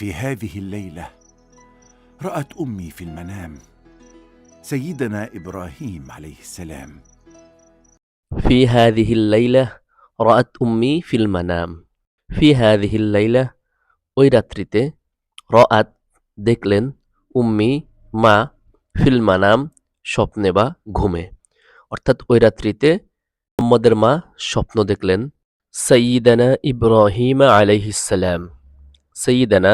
في هذه الليله رات امي في المنام سيدنا ابراهيم عليه السلام في هذه الليلة رأت أمي في المنام في هذه الليلة ওই রাত্রিতে রআত দেখলেন উম্মি মা ফিল মানাম স্বপ্নে বা ঘুমে অর্থাৎ ওই রাত্রিতে মোহাম্মদের মা স্বপ্ন দেখলেন সঈদানা ইব্রাহিমা আলাইহিসাল্লাম সঈদানা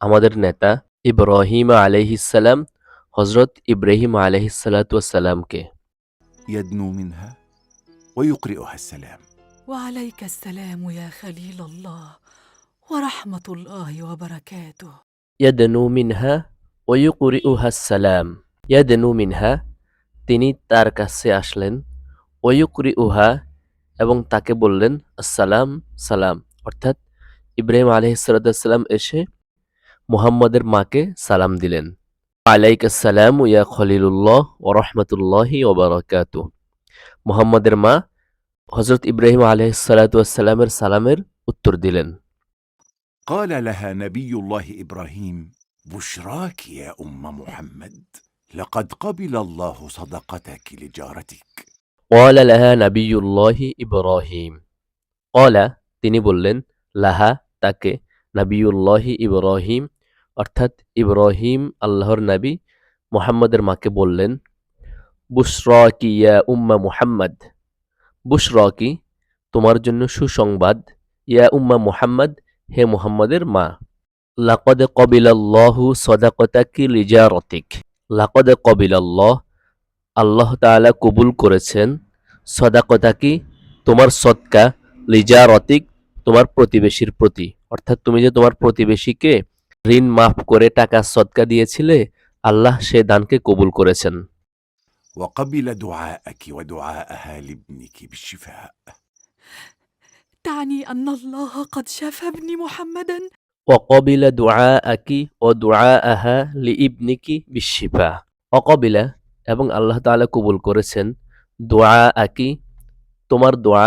আমাদের নেতা ইব্রাহিমা আলাইহিসাল্লাম হজরত ইব্রাহিম আলাইহিসাল্লাতুয়াসাল্লামকে يدنو منها ويقرئها السلام وعليك السلام يا خليل الله ورحمة الله وبركاته ইয়াদনু মিনহা ওয়ুকুরিউহা সালাম ইয়াদনু মিনহা তিনি তার কাছে আসলেন ওয়ুকুরি উহা এবং তাকে বললেন আসসালাম সালাম অর্থাৎ ইব্রাহিম আলহিসাল্লাম এসে মুহাম্মদের মাকে সালাম দিলেন আলাইক আসসালাম ইয়া খলিলুল্লাহ ও রহমতুল্লাহি ওবরাকাত মুহাম্মদের মা হজরত ইব্রাহিম আলহিসাল্লামের সালামের উত্তর দিলেন قال لها نبي الله ابراهيم بشراك يا ام محمد لقد قبل الله صدقتك لجارتك قال لها নাবিয়ুল্লাহি ইব্রাহিম কলা তিনি বললেন লাহা তাকে নাবিয়ুল্লাহি ইব্রাহিম অর্থাৎ ইব্রাহিম আল্লাহর নাবী মুহাম্মদের মাকে বললেন, বুশরাকি ইয়া উম্মা মুহাম্মদ। বুশরাকি, তোমার জন্য সুসংবাদ। ইয়া উম্মা মুহাম্মদ, হে মুহাম্মদের মা। লাকদ কবিলাল্লাহু সদাকতাকি লিজারতিক। লাকদ কবিলাল্লাহ, আল্লাহ তাআলা কবুল করেছেন। সদাকতা কি তোমার সৎকা লিজা রতিক তোমার প্রতিবেশীর প্রতি। অর্থাৎ তুমি যে তোমার প্রতিবেশীকে ঋণ মাফ করে টাকা সৎকা দিয়েছিলে আল্লাহ সে দানকে কবুল করেছেন وقبل دعاءك ودعاءها لابنك بالشفاء تعني أن الله قد شفى ابني محمدا অকবিলা দোয়া আকি ও দোয়া আহা লি ইবনিকি বিশিফা অকবিলা এবং আল্লাহ তাআলা কবুল করেছেন দোয়া আকি তোমার দোয়া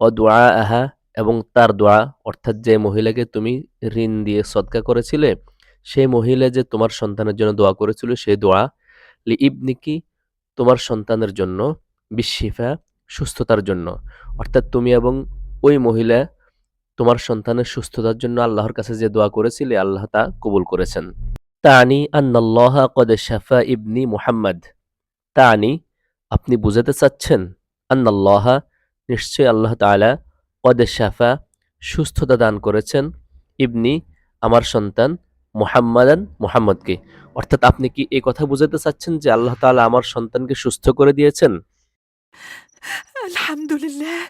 ও দোয়া আহা এবং তার দোয়া, অর্থাৎ যে মহিলাকে তুমি ঋণ দিয়ে সদকা করেছিলে, সেই মহিলা যে তোমার সন্তানের জন্য দোয়া করেছিল, সেই দোয়া লি ইবনিকি তোমার সন্তানের জন্য বিশিফা সুস্থতার জন্য। অর্থাৎ তুমি এবং ওই মহিলা তোমার সন্তানের সুস্থতার জন্য আল্লাহর কাছে যে দোয়া করেছিলে, আল্লাহ তা কবুল করেছেন। তানি আন্নাল্লাহ কদ শাফা ইবনি মুহাম্মদ। তানি আপনি বুঝাতে চাচ্ছেন আন্নাল্লাহ নিশ্চয় আল্লাহ তাআলা কদ শাফা সুস্থতা দান করেছেন ইবনি আমার সন্তান মুহাম্মাদান মুহাম্মদকে অর্থাৎ আপনি কি এই কথা বুঝাতে চাচ্ছেন যে আল্লাহ তাআলা আমার সন্তানকে সুস্থ করে দিয়েছেন الحمد لله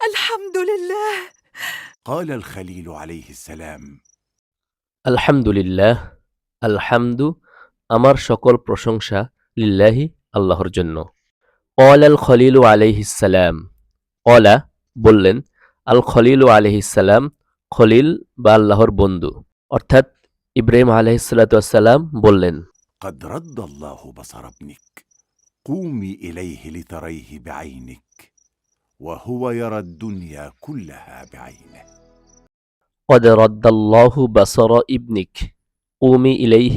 الحمد لله قال الخليل عليه السلام আলহামদুলিল্লাহ আলহামদু আমার সকল প্রশংসা লিল্লাহি আল্লাহর জন্য অল আল খলিলু আলাইহিসালাম অলা বললেন আল খলিলু আলাইহিসালাম খলিল বা আল্লাহর বন্ধু অর্থাৎ ইব্রাহিম আলাইহিসাল্লাম বললেন قد رد الله بصر ابنك قومي اليه لتريه بعينك وهو يرى الدنيا كلها بعينه قد رد الله بصر ابنك قومي إليه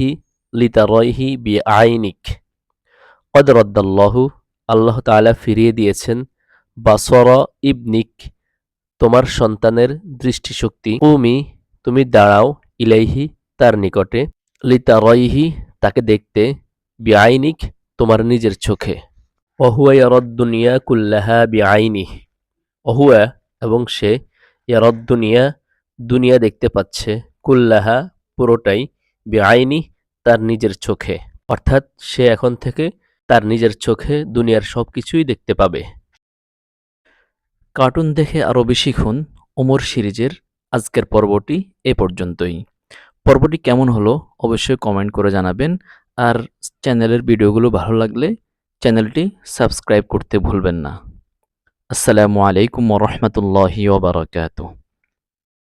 لتريه بعينك قد رد الله আল্লাহ তাআলা ফিরিয়ে দিয়েছেন বাসর ইবনিক তোমার সন্তানের দৃষ্টিশক্তি। কুমি তুমি দাঁড়াও ইলাইহি তার নিকটে। লিতারয়হি তাকে দেখতে, বিআইনিক, তোমার নিজের চোখে। অহুয়া ইয়ারদ্দুনিয়া কুল্লাহা বিআইনি। অহুয়া এবং সে ইয়ারদ্দুনিয়া দুনিয়া দেখতে পাচ্ছে। কুল্লাহা পুরোটাই বেআইনি, তার নিজের চোখে। অর্থাৎ সে এখন থেকে তার নিজের চোখে দুনিয়ার সব কিছুই দেখতে পাবে। কার্টুন দেখে আরও বেশি খুন ওমর সিরিজের আজকের পর্বটি এ পর্যন্তই। পর্বটি কেমন হলো অবশ্যই কমেন্ট করে জানাবেন। আর চ্যানেলের ভিডিওগুলো ভালো লাগলে চ্যানেলটি সাবস্ক্রাইব করতে ভুলবেন না। আসসালামু আলাইকুম রহমতুল্লাহি ওবরাকাতুহ